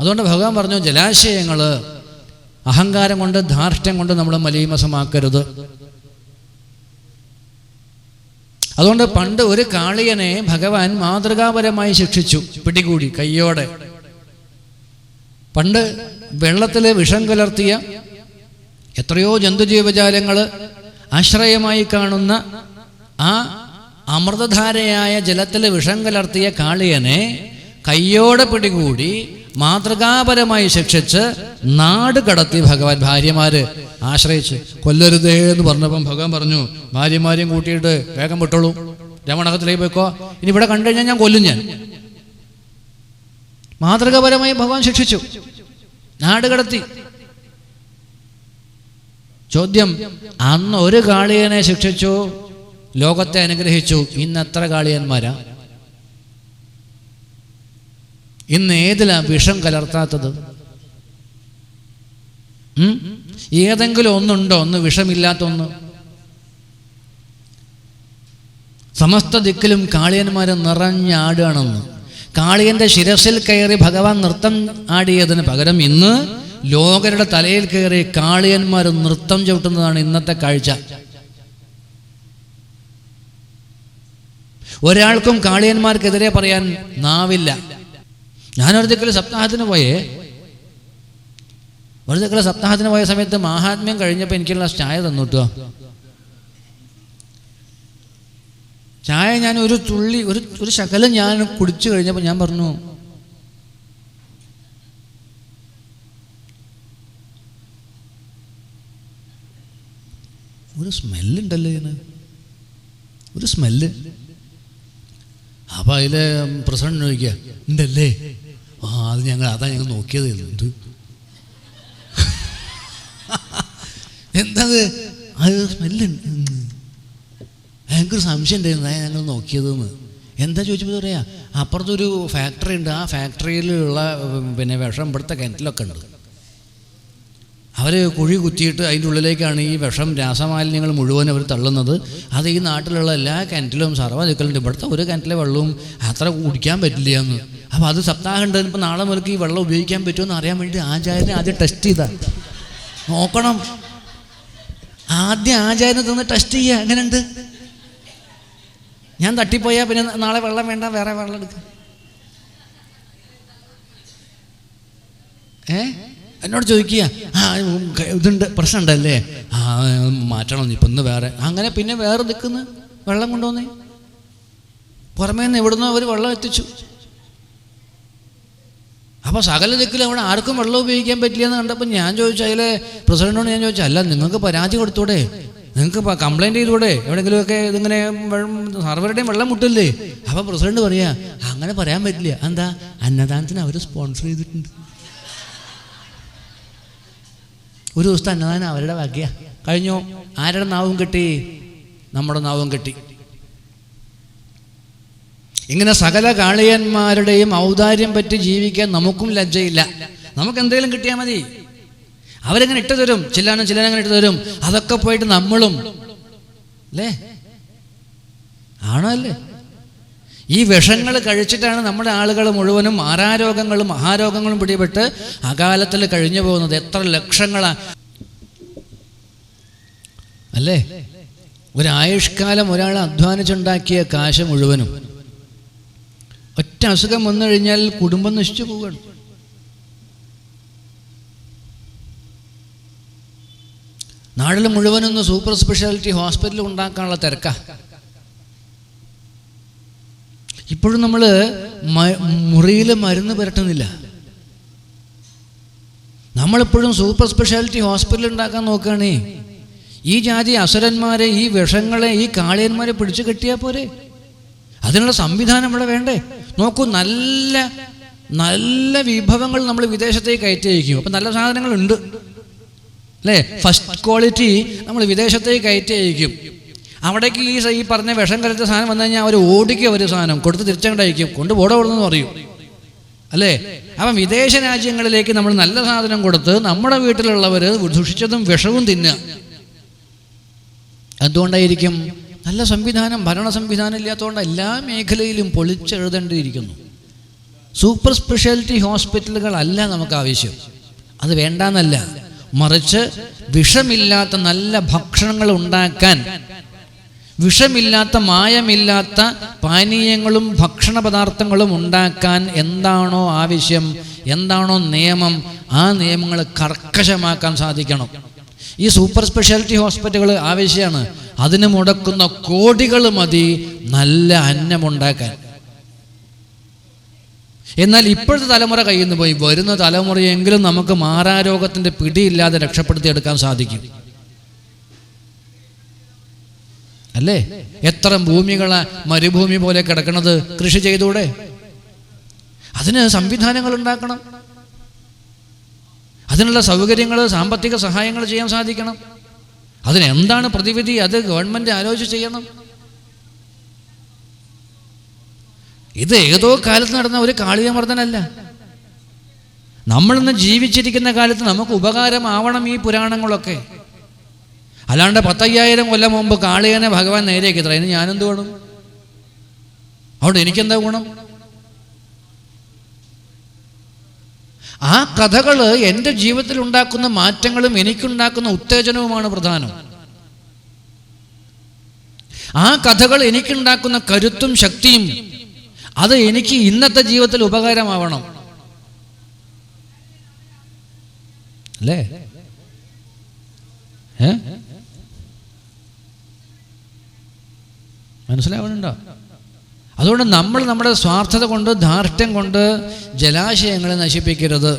അതുകൊണ്ട് ഭഗവാൻ പറഞ്ഞു ജലാശയങ്ങൾ അഹങ്കാരം കൊണ്ട് ധാർഷ്ട്യം കൊണ്ട് നമ്മൾ മലീമസമാക്കരുത്. അതുകൊണ്ട് പണ്ട് ഒരു കാളിയനെ ഭഗവാൻ മാതൃകാപരമായി ശിക്ഷിച്ചു പിടികൂടി കയ്യോടെ. പണ്ട് വെള്ളത്തിൽ വിഷം കലർത്തിയ എത്രയോ ജന്തുജീവജാലങ്ങൾ ആശ്രയമായി കാണുന്ന ആ അമൃതധാരയായ ജലത്തിൽ വിഷം കലർത്തിയ കാളിയനെ കയ്യോടെ പിടികൂടി മാതൃകാപരമായി ശിക്ഷിച്ച് നാട് കടത്തി ഭഗവാൻ ഭാര്യമാര് ആശ്രയിച്ച്. കൊല്ലരുതേ എന്ന് പറഞ്ഞപ്പം ഭഗവാൻ പറഞ്ഞു ഭാര്യമാരെയും കൂട്ടിയിട്ട് വേഗം വിട്ടോളൂ. രമണകത്തിലേക്ക് പോയിക്കോ. ഇനി ഇവിടെ കണ്ടു കഴിഞ്ഞാൽ ഞാൻ കൊല്ലും ഞാൻ. മാതൃകാപരമായി ഭഗവാൻ ശിക്ഷിച്ചു. നാട് കടത്തി. ചോദ്യം അന്ന് ഒരു കാളിയനെ ശിക്ഷിച്ചു. ലോകത്തെ അനുഗ്രഹിച്ചു. ഇന്ന് എത്ര കാളിയന്മാരാ? ഇന്ന് ഏതിലാ വിഷം കലർത്താത്തത്? ഏതെങ്കിലും ഒന്നുണ്ടോ? ഒന്ന് വിഷമില്ലാത്ത ഒന്ന് സമസ്ത ദിക്കിലും കാളിയന്മാർ നിറഞ്ഞാടുകയാണെന്ന് കാളിയന്റെ ശിരസിൽ കയറി ഭഗവാൻ നൃത്തം ആടിയതിന് പകരം ഇന്ന് ലോകരുടെ തലയിൽ കയറി കാളിയന്മാർ നൃത്തം ചവിട്ടുന്നതാണ് ഇന്നത്തെ കാഴ്ച. ഒരാൾക്കും കാളിയന്മാർക്കെതിരെ പറയാൻ നാവില്ല. ഞാനൊരു ദിക്കിൽ സപ്താഹത്തിന് പോയേ. ദിക്കിൽ സപ്താഹത്തിന് പോയ സമയത്ത് മഹാത്മ്യം കഴിഞ്ഞപ്പോൾ എനിക്കുള്ള ചായ തന്നുട്ടോ. ചായ ഞാൻ ഒരു തുള്ളി ഒരു ഒരു ശകലം ഞാൻ കുടിച്ചു കഴിഞ്ഞപ്പോൾ ഞാൻ പറഞ്ഞു ഒരു സ്മെല്ലുണ്ടല്ലോ ഇതിന് ഒരു സ്മെല്ല്? അപ്പോൾ അതിൽ പ്രസിഡന്റ് ചോദിക്കുക ഉണ്ടല്ലേ ആ അത് ഞങ്ങൾ അതാ ഞങ്ങൾ നോക്കിയത് എന്ത്? എന്താ അത് സ്മെല്ലുണ്ട് ഭയങ്കര സംശയം ഉണ്ടായിരുന്നു. ഞങ്ങൾ നോക്കിയതെന്ന് എന്താ ചോദിച്ചപ്പോൾ പറയാ അപ്പുറത്തൊരു ഫാക്ടറി ഉണ്ട്. ആ ഫാക്ടറിയിലുള്ള പിന്നെ വിഷം ഇവിടുത്തെ കിണറ്റിലൊക്കെ ഉണ്ട്. അവർ കുഴി കുത്തിയിട്ട് അതിന്റെ ഉള്ളിലേക്കാണ് ഈ വിഷം രാസമാലിന്യങ്ങൾ മുഴുവൻ അവർ തള്ളുന്നത്. അത് ഈ നാട്ടിലുള്ള എല്ലാ കിണറ്റിലും സർവ നിൽക്കലുണ്ട് ഇവിടുത്തെ ഒരു കിണറ്റിലെ വെള്ളവും അത്ര കുടിക്കാൻ പറ്റില്ല എന്ന് അപ്പോൾ അത് സപ്താഹം ഉണ്ട് ഇപ്പോൾ നാളെ മുതൽക്ക് ഈ വെള്ളം ഉപയോഗിക്കാൻ പറ്റുമെന്ന് അറിയാൻ വേണ്ടി ആചാര്യനെ ആദ്യം ടെസ്റ്റ് ചെയ്താ. നോക്കണം. ആദ്യം ആചാര്യനെ തന്ന് ടെസ്റ്റ് ചെയ്യുക എങ്ങനെയുണ്ട്? ഞാൻ തട്ടിപ്പോയാൽ പിന്നെ നാളെ വെള്ളം വേണ്ട വേറെ വെള്ളം എടുക്കാം. ഏ? എന്നോട് ചോദിക്കുക ആ ഇതുണ്ട് പ്രശ്നമുണ്ടല്ലേ? ആ മാറ്റണം ഇപ്പം ഇന്ന് വേറെ. അങ്ങനെ പിന്നെ വേറെ നിൽക്കുന്നു. വെള്ളം കൊണ്ടുവന്നേ. പുറമേ നിന്ന് ഇവിടുന്ന് അവർ വെള്ളം എത്തിച്ചു. അപ്പോൾ സകല ദിക്കിലും അവിടെ ആർക്കും വെള്ളം ഉപയോഗിക്കാൻ പറ്റില്ല എന്ന് കണ്ടപ്പോൾ ഞാൻ ചോദിച്ചു അതിലെ പ്രസിഡന്റിനോട് ഞാൻ ചോദിച്ചു അല്ല നിങ്ങൾക്ക് പരാതി കൊടുത്തൂടെ? നിങ്ങൾക്ക് കംപ്ലൈന്റ് ചെയ്തൂടെ? എവിടെയെങ്കിലുമൊക്കെ ഇതിങ്ങനെ സർവരുടെയും വെള്ളം മുട്ടില്ലേ? അപ്പോൾ പ്രസിഡന്റ് പറയാ അങ്ങനെ പറയാൻ പറ്റില്ല. എന്താ അന്നദാനത്തിന് അവർ സ്പോൺസർ ചെയ്തിട്ടുണ്ട്. ഒരു ദിവസത്തെ അന്നദാനം അവരുടെ ഭാഗ്യ. കഴിഞ്ഞു. ആരുടെ നാവും കിട്ടി? നമ്മുടെ നാവും കിട്ടി. ഇങ്ങനെ സകല കാളിയന്മാരുടെയും ഔദാര്യം പറ്റി ജീവിക്കാൻ നമുക്കും ലജ്ജയില്ല. നമുക്ക് എന്തെങ്കിലും കിട്ടിയാൽ മതി. അവരങ്ങനെ ഇട്ടു തരും? ചില്ലാനും ചില്ലാനങ്ങനെ ഇട്ടു തരും. അതൊക്കെ പോയിട്ട് നമ്മളും. അല്ലേ? ആണോ അല്ലേ? ഈ വിഷങ്ങൾ കഴിച്ചിട്ടാണ് നമ്മുടെ ആളുകൾ മുഴുവനും മാരാരോഗങ്ങളും മഹാരോഗങ്ങളും പിടിപെട്ട് അകാലത്തിൽ കഴിഞ്ഞു പോകുന്നത്. എത്ര ലക്ഷങ്ങളാണ് അല്ലേ? ഒരു ആയുഷ്കാലം ഒരാൾ അധ്വാനിച്ചുണ്ടാക്കിയ കാശ് മുഴുവനും. ഒറ്റ അസുഖം വന്നു കഴിഞ്ഞാൽ കുടുംബം നശിച്ചു പോവുകയാണ്. നാട്ടിൽ മുഴുവനൊന്ന് സൂപ്പർ സ്പെഷ്യാലിറ്റി ഹോസ്പിറ്റൽ ഉണ്ടാക്കാനുള്ള തിരക്കാ. ഇപ്പോഴും നമ്മൾ മുറിയിൽ മരുന്ന് പുരട്ടുന്നില്ല. നമ്മളിപ്പോഴും സൂപ്പർ സ്പെഷ്യാലിറ്റി ഹോസ്പിറ്റൽ ഉണ്ടാക്കാൻ നോക്കുകയാണേ. ഈ ജാതി അസുരന്മാരെ ഈ വിഷങ്ങളെ ഈ കാളിയന്മാരെ പിടിച്ചു കെട്ടിയാൽ പോരെ? അതിനുള്ള സംവിധാനം ഇവിടെ വേണ്ടേ? നോക്കൂ നല്ല നല്ല വിഭവങ്ങൾ നമ്മൾ വിദേശത്തേക്ക് കയറ്റി അയക്കും. അപ്പം നല്ല സാധനങ്ങളുണ്ട്. അല്ലേ? ഫസ്റ്റ് ക്വാളിറ്റി നമ്മൾ വിദേശത്തേക്ക് കയറ്റി അയക്കും. അവിടേക്ക് ഈ ഈ പറഞ്ഞ വിഷം കലർത്ത സാധനം വന്നു കഴിഞ്ഞാൽ അവർ ഓടിക്കുക ഒരു സാധനം. കൊടുത്ത് തിരിച്ചങ്ങോട്ട് കൊണ്ട് കൊണ്ടുപോടെ കൊടുത്തെന്ന് പറയും. അല്ലേ? അപ്പം വിദേശ രാജ്യങ്ങളിലേക്ക് നമ്മൾ നല്ല സാധനം കൊടുത്ത് നമ്മുടെ വീട്ടിലുള്ളവർ ദുഷിച്ചതും വിഷവും തിന്നുക. എന്തുകൊണ്ടായിരിക്കും? നല്ല സംവിധാനം ഭരണ സംവിധാനം ഇല്ലാത്തതുകൊണ്ട് എല്ലാ മേഖലയിലും പൊളിച്ചെഴുതേണ്ടിയിരിക്കുന്നു. സൂപ്പർ സ്പെഷ്യാലിറ്റി ഹോസ്പിറ്റലുകളല്ല നമുക്ക് ആവശ്യം. അത് വേണ്ടാന്നല്ല. മറിച്ച് വിഷമില്ലാത്ത നല്ല ഭക്ഷണങ്ങൾ ഉണ്ടാക്കാൻ വിഷമില്ലാത്ത മായമില്ലാത്ത പാനീയങ്ങളും ഭക്ഷണ പദാർത്ഥങ്ങളും ഉണ്ടാക്കാൻ എന്താണോ ആവശ്യം എന്താണോ നിയമം ആ നിയമങ്ങൾ കർക്കശമാക്കാൻ സാധിക്കണം. ഈ സൂപ്പർ സ്പെഷ്യാലിറ്റി ഹോസ്പിറ്റലുകൾ ആവശ്യമാണ് അതിന് മുടക്കുന്ന കോടികൾ മതി നല്ല അന്നമുണ്ടാക്കാൻ എന്നാൽ ഇപ്പോഴത്തെ തലമുറ കയ്യിൽ നിന്ന് പോയി വരുന്ന തലമുറയെങ്കിലും നമുക്ക് മാറാരോഗത്തിന്റെ പിടിയില്ലാതെ രക്ഷപ്പെടുത്തിയെടുക്കാൻ സാധിക്കും. അല്ലേ? എത്ര ഭൂമികളെ മരുഭൂമി പോലെ കിടക്കുന്നത് കൃഷി ചെയ്തൂടെ? അതിന് സംവിധാനങ്ങൾ ഉണ്ടാക്കണം. അതിനുള്ള സൗകര്യങ്ങൾ സാമ്പത്തിക സഹായങ്ങൾ ചെയ്യാൻ സാധിക്കണം. അതിനെന്താണ് പ്രതിവിധി? അത് ഗവൺമെന്റ് ആലോചിച്ച് ചെയ്യണം. ഇത് ഏതോ കാലത്ത് നടന്ന ഒരു കാളിയമർദ്ദനല്ല. നമ്മളിന്ന് ജീവിച്ചിരിക്കുന്ന കാലത്ത് നമുക്ക് ഉപകാരമാവണം ഈ പുരാണങ്ങളൊക്കെ. അല്ലാണ്ട് പത്തയ്യായിരം കൊല്ലം മുമ്പ് കാളികനെ ഭഗവാൻ നേരെയൊക്കെ ഇത്ര ഇനി ഞാനെന്ത് വേണം? അതുകൊണ്ട് എനിക്കെന്താ ഗുണം? ആ കഥകൾ എന്റെ ജീവിതത്തിൽ ഉണ്ടാക്കുന്ന മാറ്റങ്ങളും എനിക്കുണ്ടാക്കുന്ന ഉത്തേജനവുമാണ് പ്രധാനം. ആ കഥകൾ എനിക്കുണ്ടാക്കുന്ന കരുത്തും ശക്തിയും അത് എനിക്ക് ഇന്നത്തെ ജീവിതത്തിൽ ഉപകാരമാവണം. അല്ലേ? ഏ? മനസ്സിലാവുന്നുണ്ടോ? അതുകൊണ്ട് നമ്മൾ നമ്മുടെ സ്വാർത്ഥത കൊണ്ട് ധാർഷ്ട്യം കൊണ്ട് ജലാശയങ്ങളെ നശിപ്പിക്കരുത്.